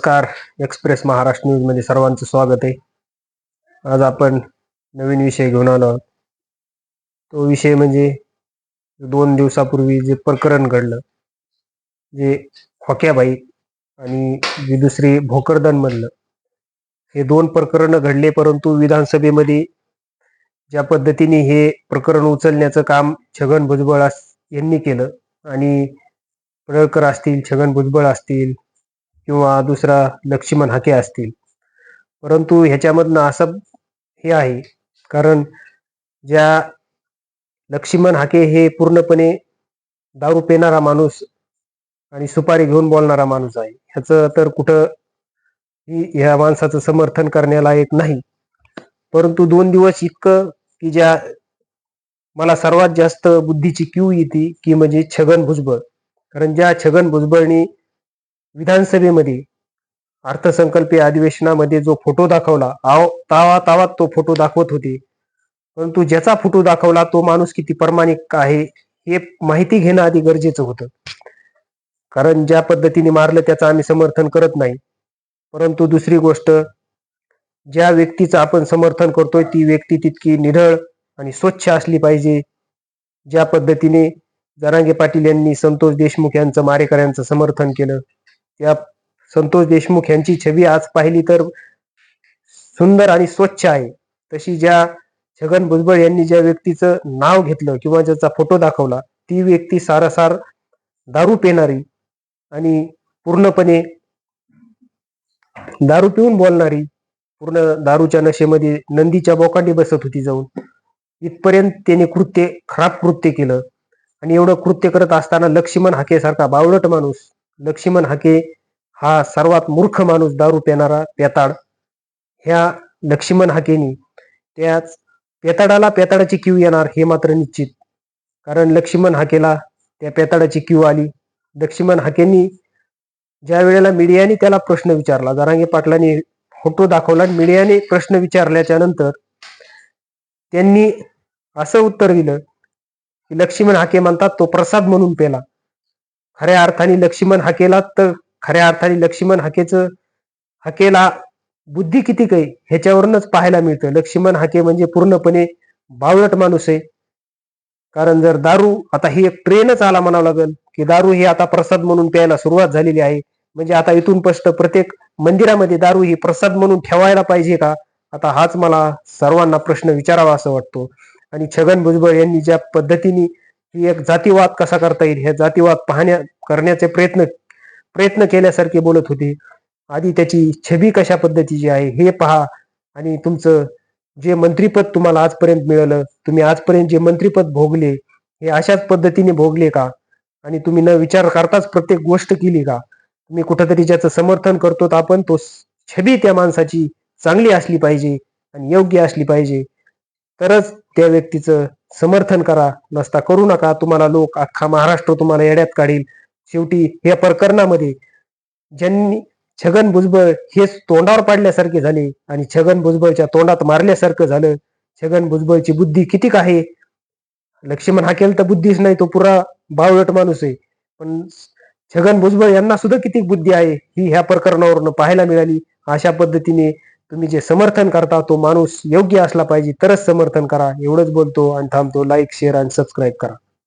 नमस्कार एक्सप्रेस महाराष्ट्र न्यूजमध्ये सर्वांचं स्वागत आहे. आज आपण नवीन विषय घेऊन आलो आहोत. तो विषय म्हणजे दोन दिवसापूर्वी जे प्रकरण घडलं जे खोक्याबाई आणि जी दुसरी भोकरदन म्हणलं हे दोन प्रकरणं घडले परंतु विधानसभेमध्ये ज्या पद्धतीने हे प्रकरण उचलण्याचं काम छगन भुजबळ अस- यांनी केलं आणि पडळकर असतील छगन भुजबळ असतील किंवा दुसरा लक्ष्मण हाके असतील. परंतु ह्याच्यामधनं असं हे आहे. कारण ज्या लक्ष्मण हाके हे पूर्णपणे दारू पेणारा माणूस आणि सुपारी घेऊन बोलणारा माणूस आहे. ह्याचं तर कुठं ही ह्या माणसाचं समर्थन करण्यालायक नाही. परंतु दोन दिवस इतकं की ज्या मला सर्वात जास्त बुद्धीची क्यू येते की म्हणजे छगन भुजबळ. कारण ज्या छगन भुजबळनी विधानसभेमध्ये अर्थसंकल्पीय अधिवेशनामध्ये जो फोटो दाखवला आव तावा तावात तो फोटो दाखवत होते. परंतु ज्याचा फोटो दाखवला तो माणूस किती प्रमाणिक आहे हे माहिती घेणं आधी गरजेचं होतं. कारण ज्या पद्धतीने मारलं त्याचं आम्ही समर्थन करत नाही. परंतु दुसरी गोष्ट ज्या व्यक्तीचं आपण समर्थन करतोय ती व्यक्ती तितकी निढळ आणि स्वच्छ असली पाहिजे. ज्या पद्धतीने जरांगे पाटील यांनी संतोष देशमुख यांचं मारेकऱ्यांचं समर्थन केलं या संतोष देशमुख यांची छबी आज पाहिली तर सुंदर आणि स्वच्छ आहे. तशी ज्या छगन भुजबळ यांनी ज्या व्यक्तीचं नाव घेतलं किंवा ज्याचा फोटो दाखवला ती व्यक्ती सारासार दारू पिणारी आणि पूर्णपणे दारू पिऊन बोलणारी पूर्ण दारूच्या नशेमध्ये नंदीच्या बोकांडी बसत होती जाऊन. इथपर्यंत त्याने कृत्य खराब कृत्य केलं. आणि एवढं कृत्य करत असताना लक्ष्मण हाकेसारखा बावळट माणूस लक्ष्मण हाके हा सर्वात मूर्ख माणूस दारू पेणारा पेताड. ह्या लक्ष्मण हाकेनी त्याच पेताडाला पेताडाची क्यू येणार हे मात्र निश्चित. कारण लक्ष्मण हाकेला त्या पेताडाची क्यू आली. लक्ष्मण हाकेंनी ज्या वेळेला मीडियाने त्याला प्रश्न विचारला जरांगे पाटलांनी फोटो दाखवला आणि मीडियाने प्रश्न विचारल्याच्या नंतर त्यांनी असं उत्तर दिलं की लक्ष्मण हाके म्हणतात तो प्रसाद म्हणून पेला. खऱ्या अर्थाने लक्ष्मण हाकेला तर खऱ्या अर्थाने लक्ष्मण हाकेचं हाकेला बुद्धी किती काही? ह्याच्यावरूनच पाहायला मिळतं लक्ष्मण हाके म्हणजे पूर्णपणे बावळट माणूस आहे. कारण जर दारू आता ही एक ट्रेनच आला म्हणावं लागेल की दारू ही आता प्रसाद म्हणून प्यायला सुरुवात झालेली आहे. म्हणजे आता इथून स्पष्ट प्रत्येक मंदिरामध्ये दारू ही प्रसाद म्हणून ठेवायला पाहिजे का? आता हाच मला सर्वांना प्रश्न विचारावा असं वाटतो. आणि छगन भुजबळ यांनी ज्या पद्धतीने ही एक जातीवाद कसा करता येईल? हे जातीवाद पाहण्या करण्याचे प्रयत्न प्रयत्न केल्यासारखे बोलत होते. आधी त्याची छबी कशा पद्धतीची आहे हे पहा. आणि तुमचं जे मंत्रीपद तुम्हाला आजपर्यंत मिळालं तुम्ही आजपर्यंत जे मंत्रीपद भोगले हे अशाच पद्धतीने भोगले का? आणि तुम्ही न विचार करताच प्रत्येक गोष्ट केली का? तुम्ही कुठंतरी ज्याचं समर्थन करतो आपण तो छबी त्या माणसाची चांगली असली पाहिजे आणि योग्य असली पाहिजे. तरच त्या व्यक्तीचं समर्थन करा नसता करू नका. तुम्हाला लोक अख्खा महाराष्ट्र तुम्हाला येड्यात काढील. शेवटी या प्रकरणामध्ये ज्यांनी छगन भुजबळ हेच तोंडावर पाडल्यासारखे झाले आणि छगन भुजबळच्या तोंडात मारल्यासारखं झालं छगन भुजबळची बुद्धी कितीक आहे? लक्ष्मण हाकेल तर बुद्धीच नाही तो पुरा बावळट माणूस आहे. पण छगन भुजबळ यांना सुद्धा किती बुद्धी आहे? ही ह्या प्रकरणावरून पाहायला मिळाली. अशा पद्धतीने तुम्ही जे समर्थन करता तो माणूस योग्य असला पाहिजे तरच समर्थन करा. एवढंच बोलतो आणि थांबतो. लाईक शेअर आणि सबस्क्राईब करा.